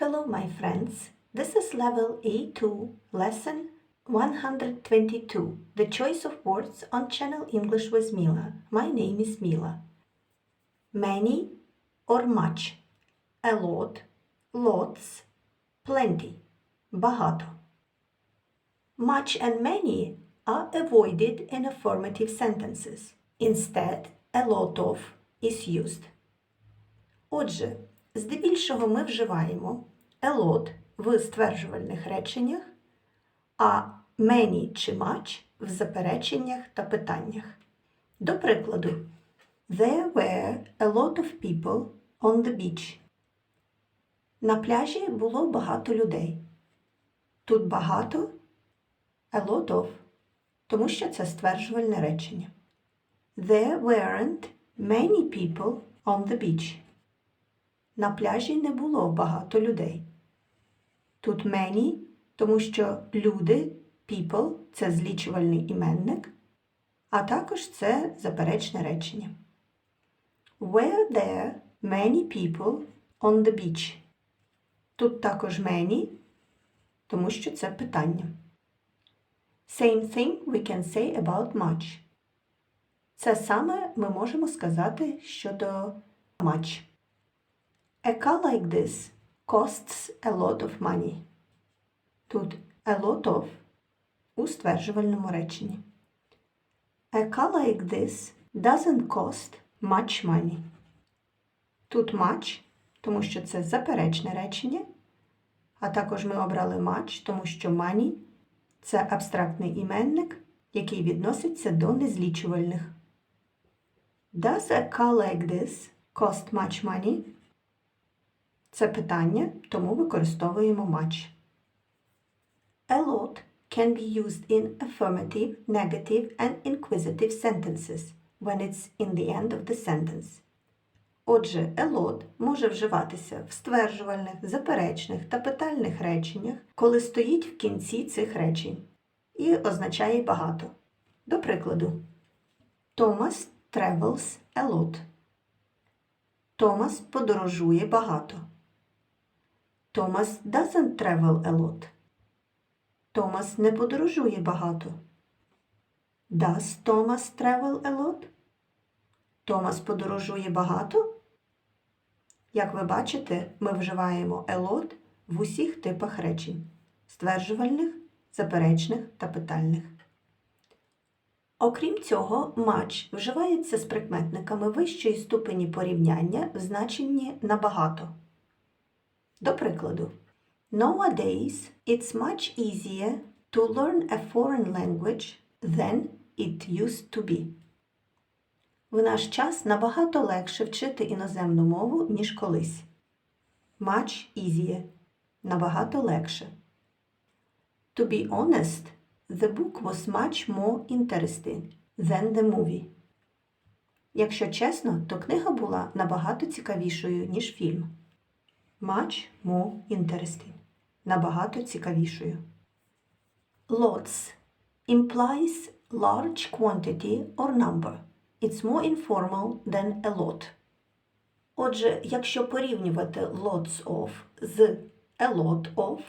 Hello, my friends. This is level A2, lesson 122, the choice of words on Channel English with Mila. My name is Mila. Many or much, a lot, lots, plenty, багато. Much and many are avoided in affirmative sentences. Instead, a lot of is used. Отже, здебільшого ми вживаємо a lot в стверджувальних реченнях, а many чи much в запереченнях та питаннях. До прикладу, There were a lot of people on the beach. На пляжі було багато людей. Тут багато a lot of, тому що це стверджувальне речення. There weren't many people on the beach. На пляжі не було багато людей. Тут many, тому що люди, people це злічувальний іменник, а також це заперечне речення. Were there many people on the beach? Тут також many, тому що це питання. Same thing we can say about much. Це саме ми можемо сказати щодо much. A car like this costs a lot of money. Тут a lot of у стверджувальному реченні. A car like this doesn't cost much money. Тут much, тому що це заперечне речення, а також ми обрали much, тому що money – це абстрактний іменник, який відноситься до незлічувальних. Does a car like this cost much money? Це питання, тому використовуємо much. A lot can be used in affirmative, negative and inquisitive sentences when it's in the end of the sentence. Отже, a lot може вживатися в стверджувальних, заперечних та питальних реченнях, коли стоїть в кінці цих речень і означає багато. До прикладу, Thomas travels a lot. Томас подорожує багато. Thomas doesn't travel a lot. Томас не подорожує багато. Does Thomas travel a lot? Томас подорожує багато? Як ви бачите, ми вживаємо a lot в усіх типах речень стверджувальних, заперечних та питальних. Окрім цього, much вживається з прикметниками вищої ступені порівняння в значенні набагато. До прикладу, Nowadays it's much easier to learn a foreign language than it used to be. В наш час набагато легше вчити іноземну мову, ніж колись. Much easier. Набагато легше. To be honest, the book was much more interesting than the movie. Якщо чесно, то книга була набагато цікавішою, ніж фільм. Much more interesting. Набагато цікавішою. Lots implies large quantity or number. It's more informal than a lot. Отже, якщо порівнювати lots of з a lot of,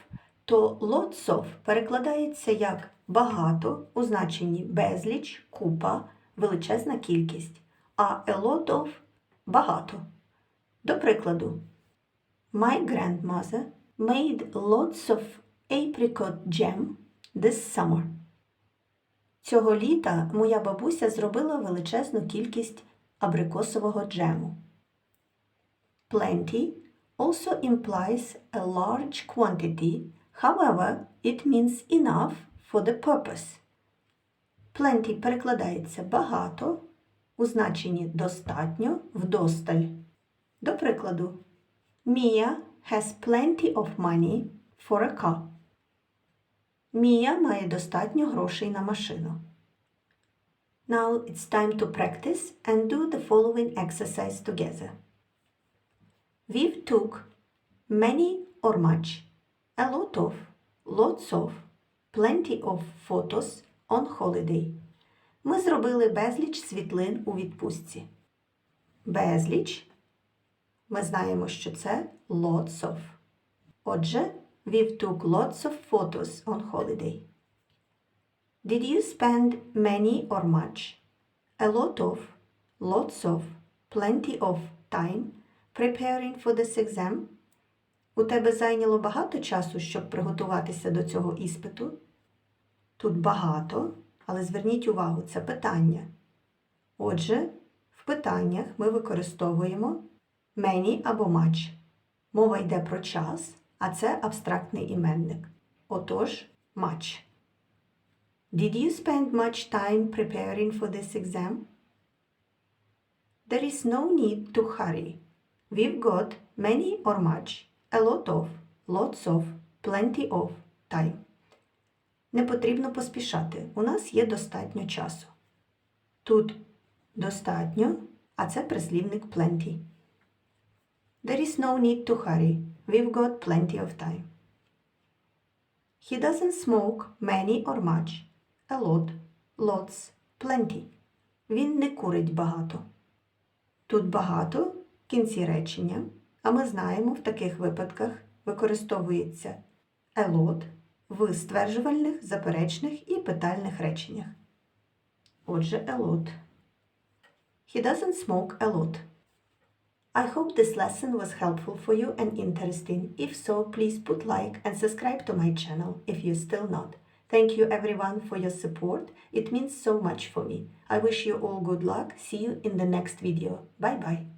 то lots of перекладається як багато у значенні безліч, купа, величезна кількість, а a lot of багато. До прикладу, My grandmother made lots of apricot jam this summer. Цього літа моя бабуся зробила величезну кількість абрикосового джему. Plenty also implies a large quantity, however, it means enough for the purpose. Plenty перекладається багато у значенні достатньо вдосталь. До прикладу, Mia has plenty of money for a car. Мія має достатньо грошей на машину. Now it's time to practice and do the following exercise together. We've took many or much, a lot of, lots of, plenty of photos on holiday. Ми зробили безліч світлин у відпустці. Безліч. Ми знаємо, що це lots of. Отже, we've took lots of photos on holiday. Did you spend many or much? A lot of, lots of, plenty of time preparing for this exam? У тебе зайняло багато часу, щоб приготуватися до цього іспиту? Тут багато, але зверніть увагу, це питання. Отже, в питаннях ми використовуємо many або much. Мова йде про час, а це абстрактний іменник. Отож, much. Did you spend much time preparing for this exam? There is no need to hurry. We've got many or much, a lot of, lots of, plenty of time. Не потрібно поспішати. У нас є достатньо часу. Тут достатньо, а це прислівник plenty. There is no need to hurry. We've got plenty of time. He doesn't smoke many or much. A lot, lots, plenty. Він не курить багато. Тут багато в кінці речення, а ми знаємо, в таких випадках використовується a lot в стверджувальних, заперечних і питальних реченнях. Отже, a lot. He doesn't smoke a lot. I hope this lesson was helpful for you and interesting. If so, please put like and subscribe to my channel if you're still not. Thank you everyone for your support. It means so much for me. I wish you all good luck. See you in the next video. Bye bye.